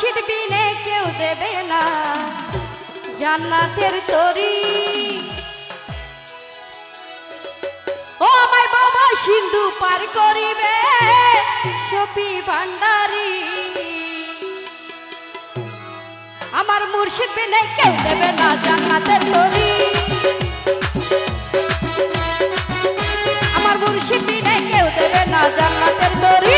মুর্শিদ বিনে কেউ দেবে না। জান্নাতের তরি। ও আমার বাবা, সিন্ধু পার করিবে সপি ভান্ডারি। আমার মুর্শিদ বিনে কেউ দেবে না জান্নাতের তরি। আমার মুর্শিদ বিনে কেউ দেবে না জান্নাতের তরি।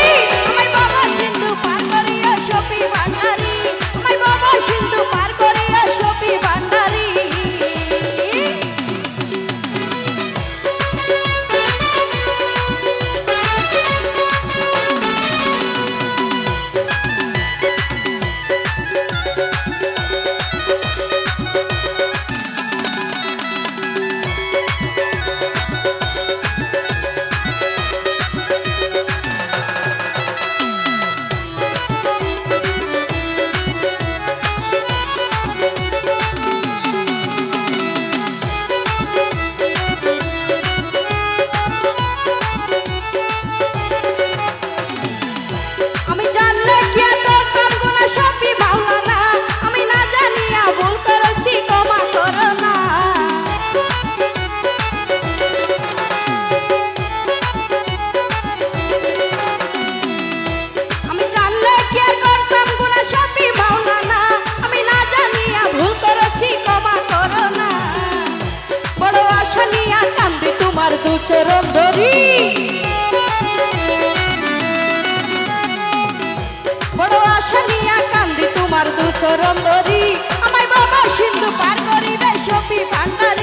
চরণ ধরি। বড় আশা নিয়া কান্দি তোমার দু চরণ ধরি। আমার বাবা সিন্ধু পার করিবে বেশি ভান্ডারি।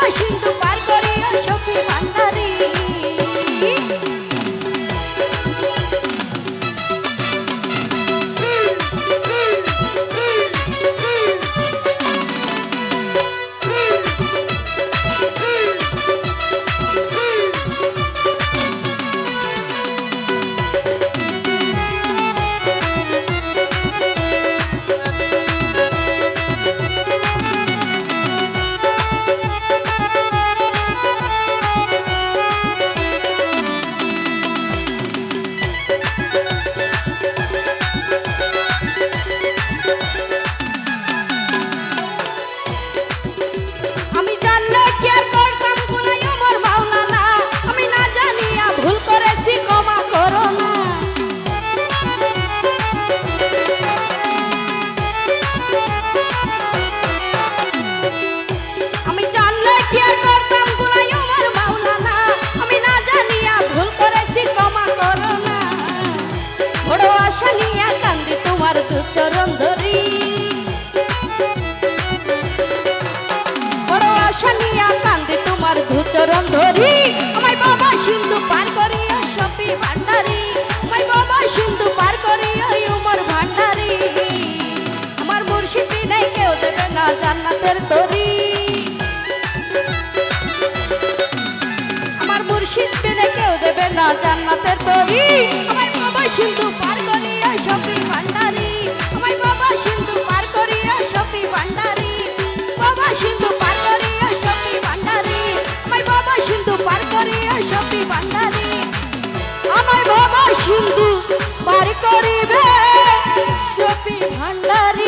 বাবা সিন্ধু পার চরণ ধরি। বড় আশা নিয়া কান্দে তোমার ধুচরণ ধরি। আমার বাবা সিন্ধু পার করি ওই সপি ভান্ডারি। আমার জান্নাতের তরি। আমার বাবা সিন্ধু পার করি ওই সপি ভান্ডারি। আমার বার করিবে সপি ভান্ডারি